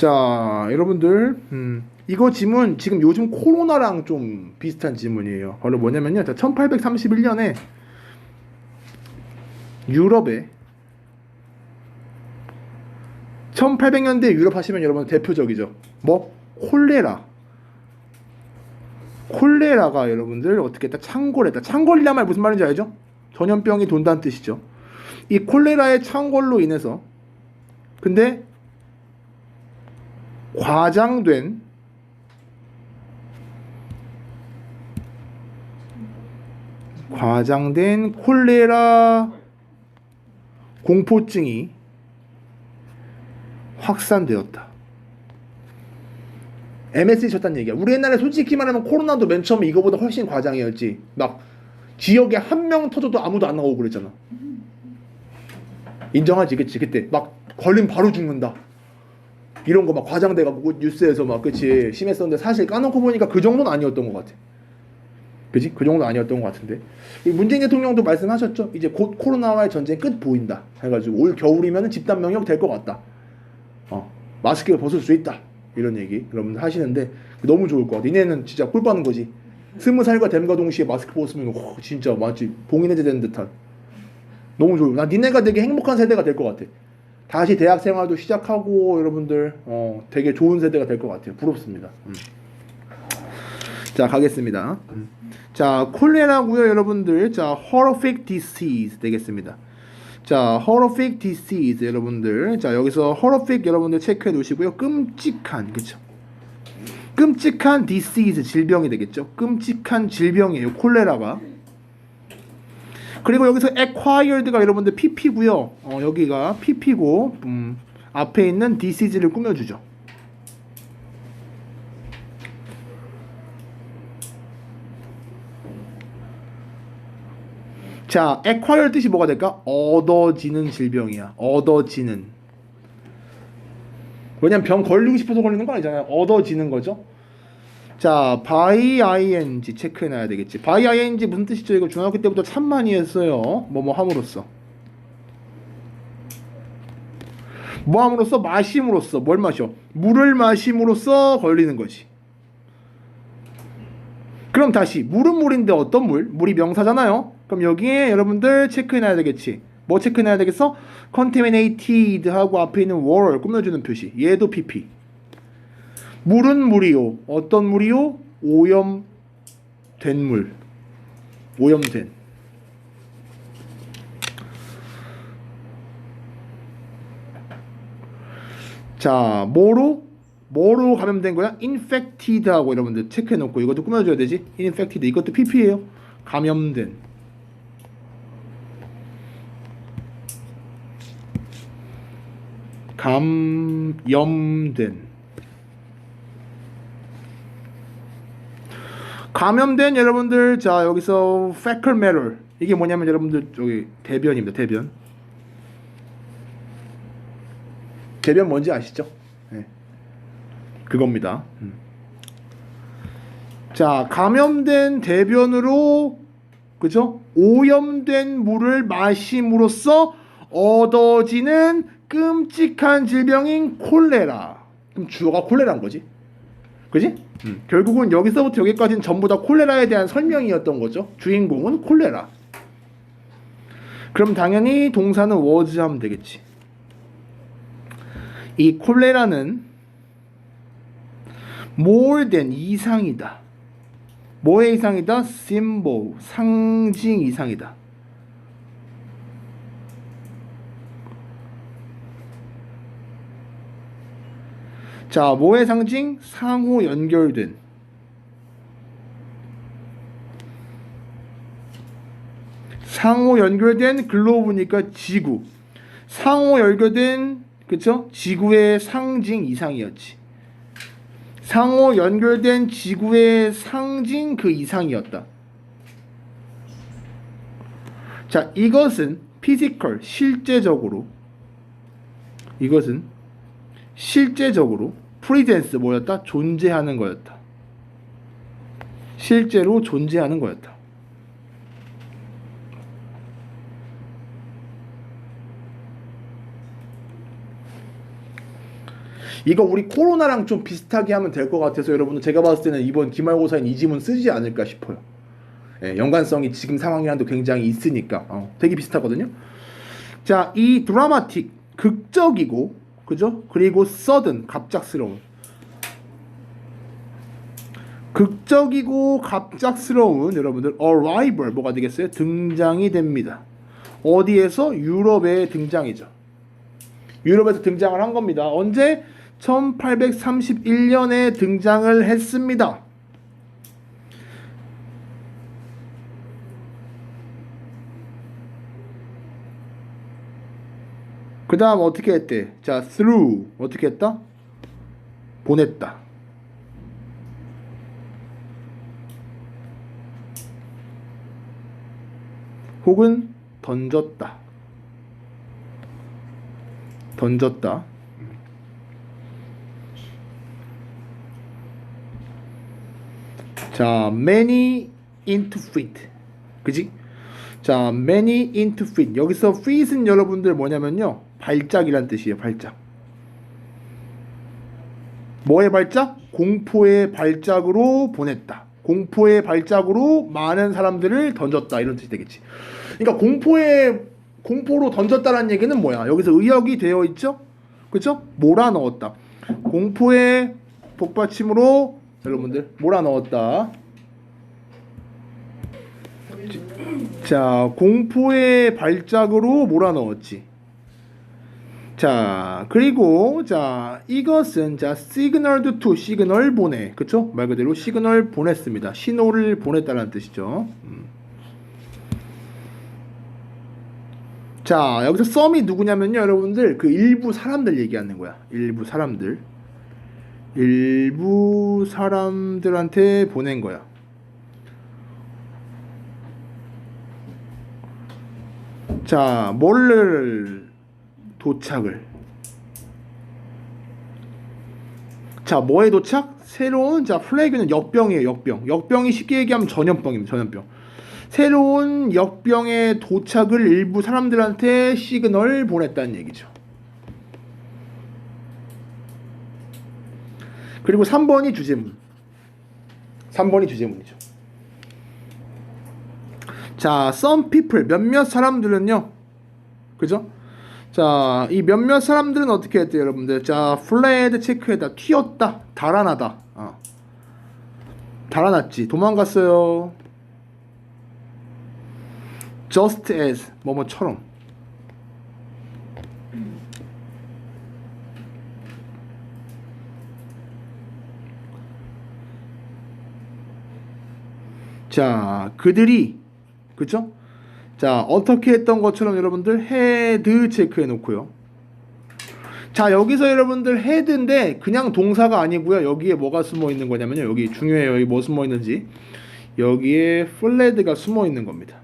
자, 여러분들, 음, 이거 지문 지금 요즘 코로나랑 좀 비슷한 지문이에요. 바로 뭐냐면요. 1831년에 유럽에 1800년대 유럽 하시면 여러분 대표적이죠. 뭐 콜레라. 콜레라가 여러분들 어떻게 했다? 창궐했다. 창궐이란 말 무슨 말인지 알죠? 전염병이 돈다는 뜻이죠. 이 콜레라의 창궐로 인해서 근데 과장된 과장된 콜레라 공포증이 확산되었다. MSG 쳤다는 얘기야. 우리 옛날에 솔직히 말하면 코로나도 맨 처음에 이거보다 훨씬 과장이었지. 막 지역에 한 명 터져도 아무도 안 나오고 그랬잖아. 인정하지, 그치? 그때 막 걸리면 바로 죽는다. 이런 거 막 과장돼가지고 뉴스에서 막 그치 심했었는데 사실 까놓고 보니까 그 정도는 아니었던 것 같아. 그지? 그 정도 아니었던 것 같은데. 이 문재인 대통령도 말씀하셨죠. 이제 곧 코로나와의 전쟁 끝 보인다. 해가지고 올 겨울이면 집단 면역 될것 같다. 어, 마스크를 벗을 수 있다. 이런 얘기 여러분들 하시는데 너무 좋을 것 같아. 이내는 진짜 꿀 빠는 거지. 스무 살과 됨과 동시에 마스크 벗으면 오, 진짜 마치 봉인해제 되는 듯한. 너무 좋을. 나 니네가 되게 행복한 세대가 될 것 같아. 다시 대학 생활도 시작하고 여러분들 어, 되게 좋은 세대가 될 것 같아요. 부럽습니다. 음. 자 가겠습니다. 음. 자 콜레라고요 여러분들. 자 horrific disease 되겠습니다. 자 horrific disease 여러분들. 자 여기서 horrific 여러분들 체크해 놓으시고요. 끔찍한 그쵸? 끔찍한 disease 질병이 되겠죠. 끔찍한 질병이에요. 콜레라가. 그리고 여기서 acquired가 여러분들 pp고요. 어, 여기가 pp고 음, 앞에 있는 disease를 꾸며주죠. 자, acquire 뜻이 뭐가 될까? 얻어지는 질병이야. 얻어지는. 왜냐면 병 걸리고 싶어서 걸리는 거 아니잖아요. 얻어지는 거죠. 자, by ing 체크해놔야 되겠지. by ing 무슨 뜻이죠? 이거 중학교 때부터 참 많이 했어요. 뭐뭐 함으로써. 뭐 함으로써 마심으로써 뭘 마셔? 물을 마심으로써 걸리는 것이. 그럼 다시 물은 물인데 어떤 물? 물이 명사잖아요. 그럼 여기에 여러분들 체크해놔야 되겠지. 뭐 체크해놔야 되겠어? contaminated 하고 앞에 있는 were 꾸며주는 표시. 얘도 pp. 물은 물이요. 어떤 물이요? 오염된 물. 오염된. 자, 뭐로? 뭐로 감염된 거야? infected 하고 여러분들 체크해 놓고 이것도 꾸며 줘야 되지? infected 이것도 pp예요. 감염된. 감염된. 감염된 여러분들 자 여기서 fecal matter 이게 뭐냐면 여러분들 저기 대변입니다 대변 대변 뭔지 아시죠? 네. 그겁니다. 음. 자 감염된 대변으로 그죠? 오염된 물을 마심으로써 얻어지는 끔찍한 질병인 콜레라. 그럼 주어가 콜레라인 거지. 그지? 음. 결국은 여기서부터 여기까지는 전부 다 콜레라에 대한 설명이었던 거죠. 주인공은 콜레라. 그럼 당연히 동사는 was 하면 되겠지. 이 콜레라는 more than 이상이다. 뭐의 이상이다? symbol, 상징 이상이다. 자, 뭐의 상징? 상호 연결된. 상호 연결된 글로브니까 지구. 상호 연결된 그쵸? 지구의 상징 이상이었지. 상호 연결된 지구의 상징 그 이상이었다. 자, 이것은 피지컬 실제적으로 이것은 실제적으로 프리젠스 뭐였다? 존재하는 거였다. 실제로 존재하는 거였다. 이거 우리 코로나랑 좀 비슷하게 하면 될 것 같아서 여러분들 제가 봤을 때는 이번 기말고사인 이 지문 쓰지 않을까 싶어요. 예, 연관성이 지금 상황이랑도 굉장히 있으니까 어, 되게 비슷하거든요. 자, 이 드라마틱 극적이고 그죠? 그리고 서든 갑작스러운 극적이고 갑작스러운 여러분들 arrival 뭐가 되겠어요? 등장이 됩니다. 어디에서 유럽에 등장이죠. 유럽에서 등장을 한 겁니다. 언제? 1831년에 등장을 했습니다. 그 다음 어떻게 했대? 자, through 어떻게 했다? 보냈다. 혹은 던졌다. 던졌다. 자, many into feet. 그지? 자, many into feet. 여기서 feet은 여러분들 뭐냐면요. 발작이란 뜻이에요. 발작. 뭐의 발작? 공포의 발작으로 보냈다. 공포의 발작으로 많은 사람들을 던졌다. 이런 뜻이 되겠지. 그러니까 공포의 공포로 던졌다라는 얘기는 뭐야? 여기서 의역이 되어 있죠? 그렇죠? 몰아 넣었다. 공포의 복받침으로 여러분들 몰아 넣었다. 자, 공포의 발작으로 몰아 넣었지. 자, 그리고 자, 이것은 자, signaled to 시그널 보내. 그쵸? 말 그대로 시그널 보냈습니다. 신호를 보냈다는 뜻이죠. 음. 자, 여기서 썸이 누구냐면요, 여러분들 그 일부 사람들 얘기하는 거야. 일부 사람들. 일부 사람들한테 보낸 거야. 자, 뭐를 도착을. 자, 뭐에 도착? 새로운 자, 플래그는 역병이에요, 역병. 역병이 쉽게 얘기하면 전염병입니다, 전염병. 새로운 역병의 도착을 일부 사람들한테 시그널 보냈다는 얘기죠. 그리고 3번이 주제문. 3번이 주제문이죠. 자, some people 몇몇 사람들은요. 그죠? 자, 이 몇몇 사람들은 어떻게 했대요, 여러분들? 자, 플레드 체크에다 튀었다, 달아나다. 어. 달아났지. 도망갔어요. just as 뭐뭐처럼. 자, 그들이 그죠? 자, 어떻게 했던 것처럼 여러분들 헤드 체크해 놓고요. 자, 여기서 여러분들 헤드인데 그냥 동사가 아니고요. 여기에 뭐가 숨어 있는 거냐면요. 여기 중요해요. 여기 뭐 숨어 있는지. 여기에 플레드가 숨어 있는 겁니다.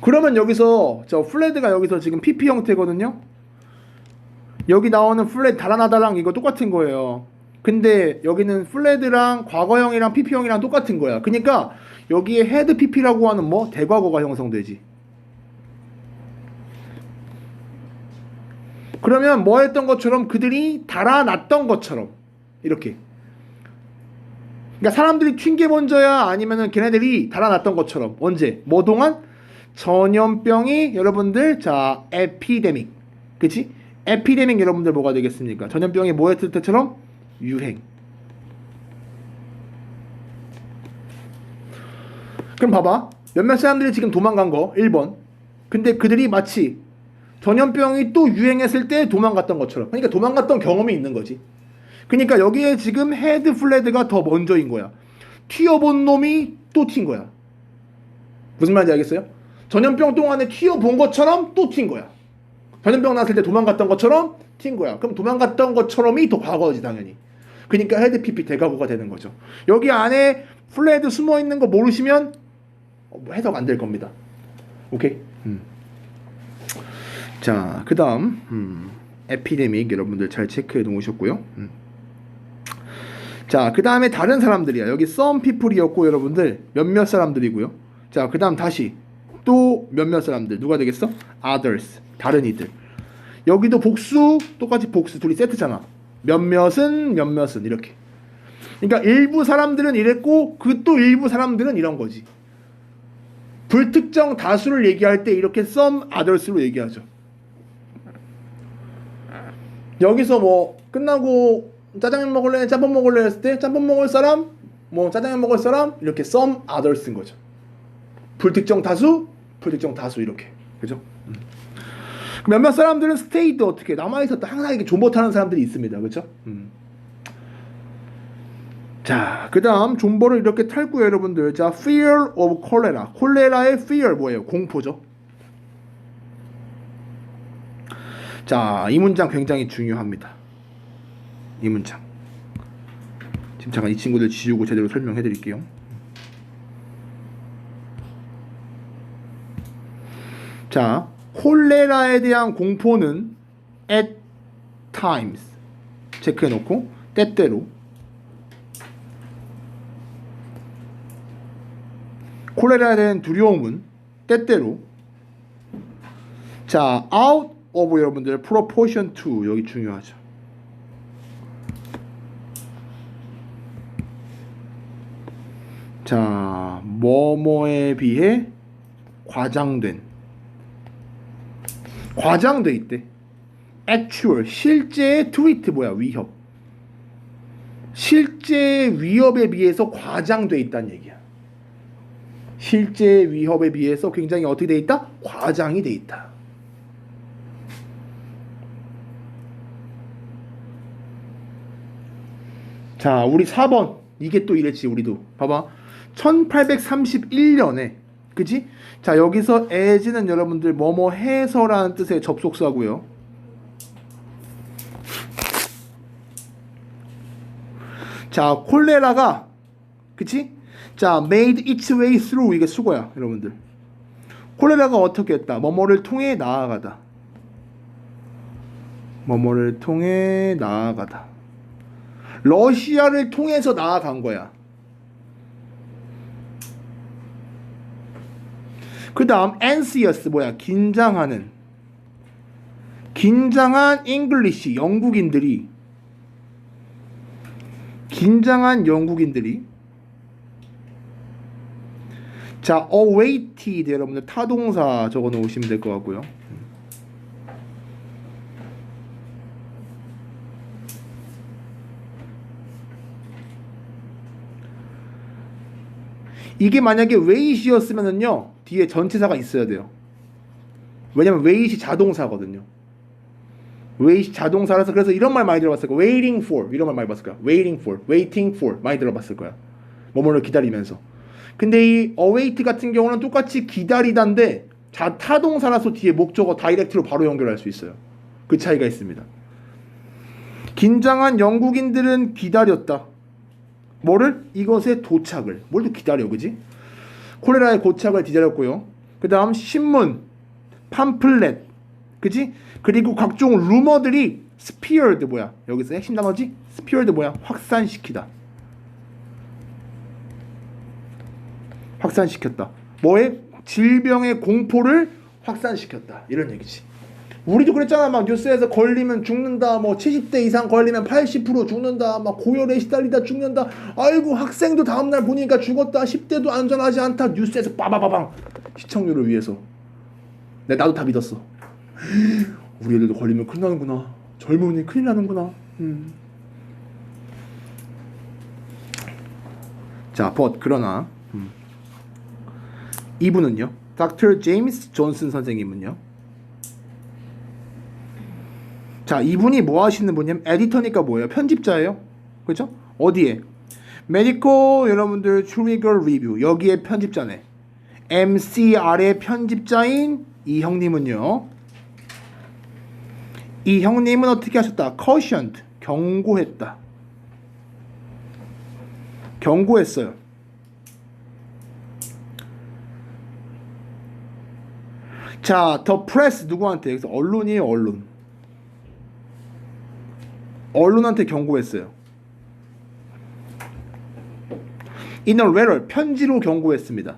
그러면 여기서 저 플레드가 여기서 지금 PP 형태거든요. 여기 나오는 플레드 달아나다랑 이거 똑같은 거예요. 근데 여기는 플레드랑 과거형이랑 PP형이랑 똑같은 거야. 그러니까 여기에 헤드 PP라고 하는 뭐 대과거가 형성되지. 그러면 뭐 했던 것처럼 그들이 달아났던 것처럼 이렇게. 그러니까 사람들이 튄게 먼저야 아니면은 걔네들이 달아났던 것처럼 언제? 뭐 동안? 전염병이 여러분들 자 에피데믹 그치? 에피데믹 여러분들 뭐가 되겠습니까? 전염병이 뭐 했을 때처럼 유행 그럼 봐봐 몇몇 사람들이 지금 도망간 거 1번 근데 그들이 마치 전염병이 또 유행했을 때 도망갔던 것처럼 그러니까 도망갔던 경험이 있는 거지 그러니까 여기에 지금 헤드 플레드가 더 먼저인 거야 튀어본 놈이 또 튄 거야 무슨 말인지 알겠어요? 전염병 동안에 튀어본 것처럼 또 튄 거야. 전염병 났을 때 도망갔던 것처럼 튄 거야. 그럼 도망갔던 것처럼이 더 과거지 당연히. 그러니까 헤드 PP 대과거가 되는 거죠. 여기 안에 플레드 숨어 있는 거 모르시면 어, 뭐 해석 안 될 겁니다. 오케이. 음. 자, 그다음 음, 에피데믹 여러분들 잘 체크해 놓으셨고요. 음. 자, 그 다음에 다른 사람들이야. 여기 some people이었고 여러분들 몇몇 사람들이고요. 자, 그 다음 다시 또 몇몇 사람들 누가 되겠어? others 다른 이들 여기도 복수 똑같이 복수 둘이 세트잖아 몇몇은 몇몇은 이렇게. 그러니까 일부 사람들은 이랬고 그 또 일부 사람들은 이런 거지. 불특정 다수를 얘기할 때 이렇게 some others로 얘기하죠. 여기서 뭐 끝나고 짜장면 먹을래? 짬뽕 먹을래? 했을 때 짬뽕 먹을 사람? 뭐 짜장면 먹을 사람? 이렇게 some others인 거죠. 불특정 다수 불특정 다수 이렇게. 그죠? 음. 몇몇 사람들은 스테이도 어떻게 남아 있었다 항상 이렇게 존버타는 사람들이 있습니다 그렇죠 음. 자, 그다음 존버를 이렇게 탈고요, 여러분들. 자, fear of cholera. 콜레라의 fear 뭐예요? 공포죠. 자, 이 문장 굉장히 중요합니다. 이 문장. 지금 잠깐 이 친구들 지우고 제대로 설명해 드릴게요. 자, 콜레라에 대한 공포는 at times 체크해 놓고 때때로 콜레라에 대한 두려움은 때때로 자 out of 여러분들 proportion to 여기 중요하죠. 자 뭐뭐에 비해 과장된 과장돼 있대. actual 실제 트위트 뭐야 위협 실제 위협에 비해서 과장돼 있다는 얘기야. 실제 위협에 비해서 굉장히 어떻게 돼 있다? 과장이 돼 있다. 자, 우리 4번. 이게 또 이랬지, 우리도. 봐봐. 1831년에 그지? 자, 여기서 as는 여러분들 뭐뭐 해서라는 뜻의 접속사고요. 자, 콜레라가 그치? 자, made its way through 이게 수거야, 여러분들. 콜레라가 어떻게 했다? 뭐뭐를 통해 나아가다. 뭐뭐를 통해 나아가다. 러시아를 통해서 나아간 거야. 그 다음 anxious 뭐야? 긴장하는. 긴장한 English 영국인들이 긴장한 영국인들이 자, awaited 여러분들 타동사 적어 놓으시면 될 것 같고요. 이게 만약에 wait이었으면은요 뒤에 전치사가 있어야 돼요. 왜냐면 wait이 자동사거든요. wait 자동사라서 그래서 이런 말 많이 들어봤을 거야. waiting for 이런 말 많이 봤을 거야. waiting for, waiting for 많이 들어봤을 거야. 뭐뭐를 기다리면서. 근데 이 await 같은 경우는 똑같이 기다리다인데 자 타동사라서 뒤에 목적어 다이렉트로 바로 연결할 수 있어요. 그 차이가 있습니다. 긴장한 영국인들은 기다렸다. 뭐를? 이것의 도착을. 뭘 기다려, 그지? 콜레라의 고착을 기다렸고요. 그 다음 신문, 팜플렛, 그지? 그리고 각종 루머들이 스피어드 뭐야? 여기서 핵심 단어지? 스피어드 뭐야? 확산시키다. 확산시켰다. 뭐에? 질병의 공포를 확산시켰다. 이런 얘기지. 우리도 그랬잖아. 막 뉴스에서 걸리면 죽는다. 뭐 70대 이상 걸리면 80% 죽는다. 막 고열에 시달리다 죽는다. 아이고 학생도 다음날 보니까 죽었다. 10대도 안전하지 않다. 뉴스에서 빠바바방 시청률을 위해서. 내 나도 다 믿었어. 우리 애들도 걸리면 큰일 나는구나. 젊은이 큰일 나는구나. 음. 자, but 그러나 음. 이분은요. 닥터 제임스 존슨 선생님은요. 자, 이분이 뭐 하시는 분이냐면 에디터니까 뭐예요? 편집자예요. 그렇죠? 어디에? 메디코 여러분들 트리거 리뷰 여기에 편집자네. MCR의 편집자인 이 형님은요. 이 형님은 어떻게 하셨다? cautioned 경고했다. 경고했어요. 자, 더 프레스 누구한테? 여기서 언론이에요, 언론. 언론한테 경고했어요. In a letter 편지로 경고했습니다.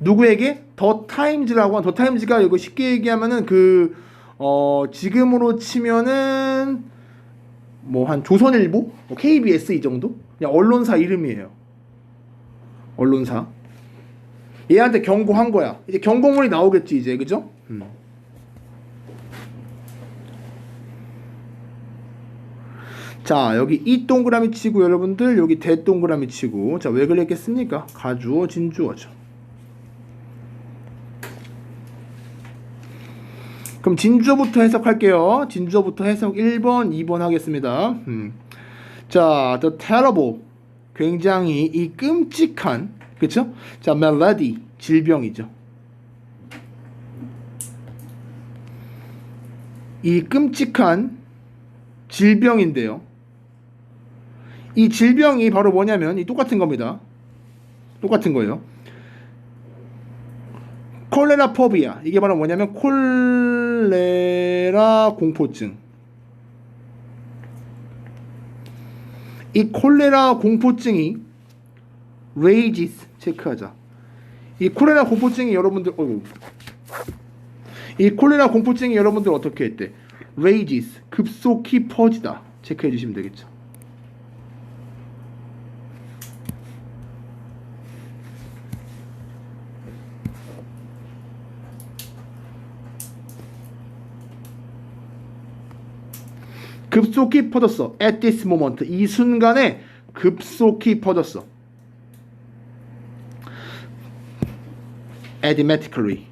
누구에게 더 타임즈라고 한 더 타임즈가 이거 쉽게 얘기하면은 그 어 지금으로 치면은 뭐 한 조선일보, 뭐 KBS 이 정도 그냥 언론사 이름이에요. 언론사. 얘한테 경고한 거야. 이제 경고문이 나오겠지 이제 그죠? 음. 자 여기 이 동그라미 치고 여러분들 여기 대 동그라미 치고 자 왜 그랬겠습니까? 가주어 진주어죠. 그럼 진주어부터 해석할게요. 진주어부터 해석 1번, 2번 하겠습니다. 음. 자, the terrible 굉장히 이 끔찍한 그쵸? 자, malady 질병이죠. 이 끔찍한 질병인데요. 이 질병이 바로 뭐냐면 이 똑같은 겁니다. 똑같은 거예요. 콜레라 포비아 이게 바로 뭐냐면 콜레라 공포증 이 콜레라 공포증이 rages 체크하자 이 콜레라 공포증이 여러분들 어이구. 이 콜레라 공포증이 여러분들 어떻게 했대 rages 급속히 퍼지다 체크해 주시면 되겠죠 급속히 퍼졌어. At this moment. 이 순간에 급속히 퍼졌어. Admetically.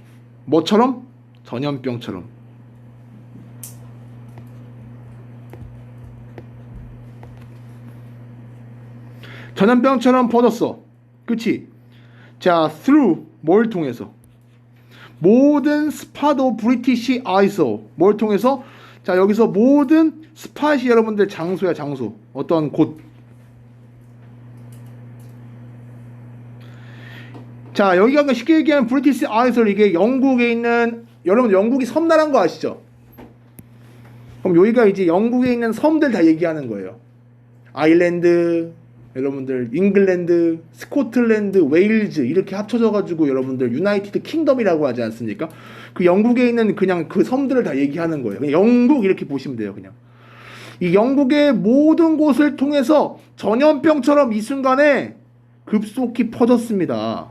뭐처럼? 전염병처럼. 전염병처럼 퍼졌어. 그치? 자, through 뭘 통해서? 모든 스파도 브리티시 아이소 뭘 통해서? 자, 여기서 모든 스팟이 여러분들 장소야, 장소. 어떤 곳. 자, 여기가 쉽게 얘기하면 브리티시 아이솔 이게 영국에 있는 여러분 영국이 섬나라인 거 아시죠? 그럼 여기가 이제 영국에 있는 섬들 다 얘기하는 거예요. 아일랜드, 여러분들 잉글랜드, 스코틀랜드, 웨일즈 이렇게 합쳐져 가지고 여러분들 유나이티드 킹덤이라고 하지 않습니까? 그 영국에 있는 그냥 그 섬들을 다 얘기하는 거예요. 영국 이렇게 보시면 돼요, 그냥. 이 영국의 모든 곳을 통해서 전염병처럼 이 순간에 급속히 퍼졌습니다.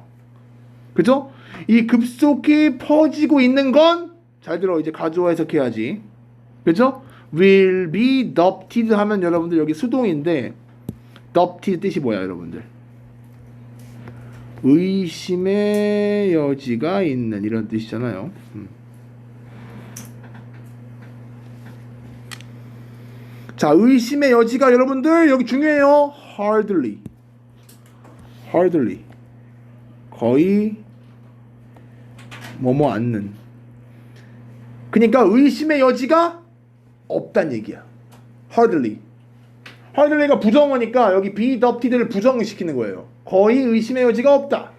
그죠? 이 급속히 퍼지고 있는 건 잘 들어 이제 가져와 해석해야지. 그죠? will be adopted 하면 여러분들 여기 수동인데 adopted 뜻이 뭐야 여러분들? 의심의 여지가 있는 이런 뜻이잖아요. 음. 자, 의심의 여지가 여러분들 여기 중요해요. hardly. hardly. 거의 뭐뭐 않는. 그러니까 의심의 여지가 없단 얘기야. hardly. hardly가 부정어니까 여기 be adopted를 부정시키는 거예요. 거의 의심의 여지가 없다.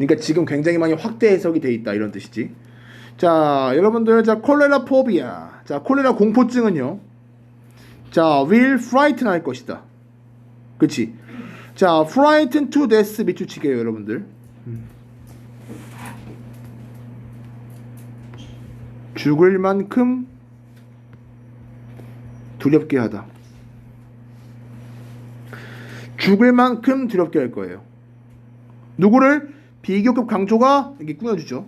그러니까 지금 굉장히 많이 확대 해석이 돼 있다 이런 뜻이지. 자, 여러분들 자 콜레라 포비아. 자, 콜레라 공포증은요. 자, will frighten 할 것이다. 그치 자, frighten to death 밑줄치기예요, 여러분들. 음. 죽을 만큼 두렵게 하다. 죽을 만큼 두렵게 할 거예요. 누구를 비교급 강조가 이렇게 꾸며주죠.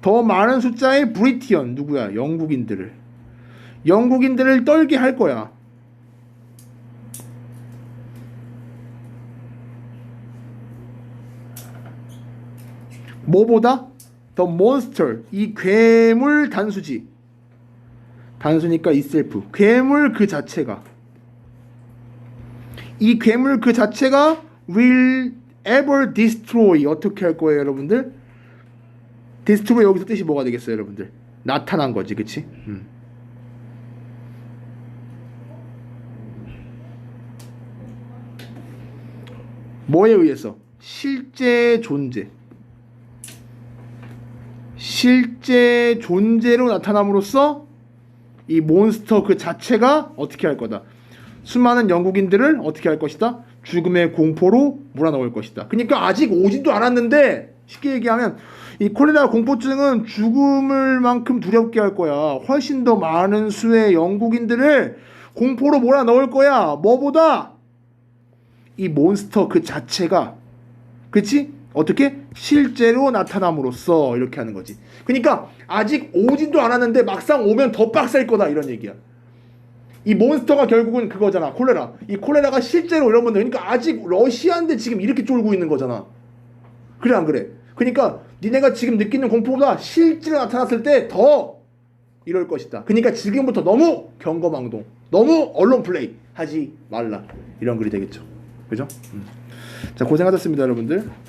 더 많은 숫자의 브리티언 누구야? 영국인들을 영국인들을 떨게 할 거야. 뭐보다 더 몬스터 이 괴물 단수지 단수니까 이셀프 괴물 그 자체가 이 괴물 그 자체가 will ever destroy 어떻게 할 거예요 여러분들? Destroy 여기서 뜻이 뭐가 되겠어요 여러분들? 나타난 거지 그치? 음. 뭐에 의해서? 실제 존재. 실제 존재로 나타남으로써 이 몬스터 그 자체가 어떻게 할 거다? 수많은 영국인들을 어떻게 할 것이다? 죽음의 공포로 몰아넣을 것이다. 그러니까 아직 오지도 않았는데 쉽게 얘기하면 이 콜레라 공포증은 죽음을 만큼 두렵게 할 거야. 훨씬 더 많은 수의 영국인들을 공포로 몰아넣을 거야. 뭐보다 이 몬스터 그 자체가 그치? 어떻게? 실제로 나타남으로써 이렇게 하는 거지. 그러니까 아직 오지도 않았는데 막상 오면 더 빡셀 거다 이런 얘기야. 이 몬스터가 결국은 그거잖아. 콜레라. 이 콜레라가 실제로 여러분들 그러니까 아직 러시아인데 지금 이렇게 쫄고 있는 거잖아. 그래 안 그래? 그러니까 니네가 지금 느끼는 공포보다 실제로 나타났을 때 더 이럴 것이다. 그러니까 지금부터 너무 경거망동, 너무 언론 플레이 하지 말라. 이런 글이 되겠죠. 그죠? 음. 자 고생하셨습니다, 여러분들.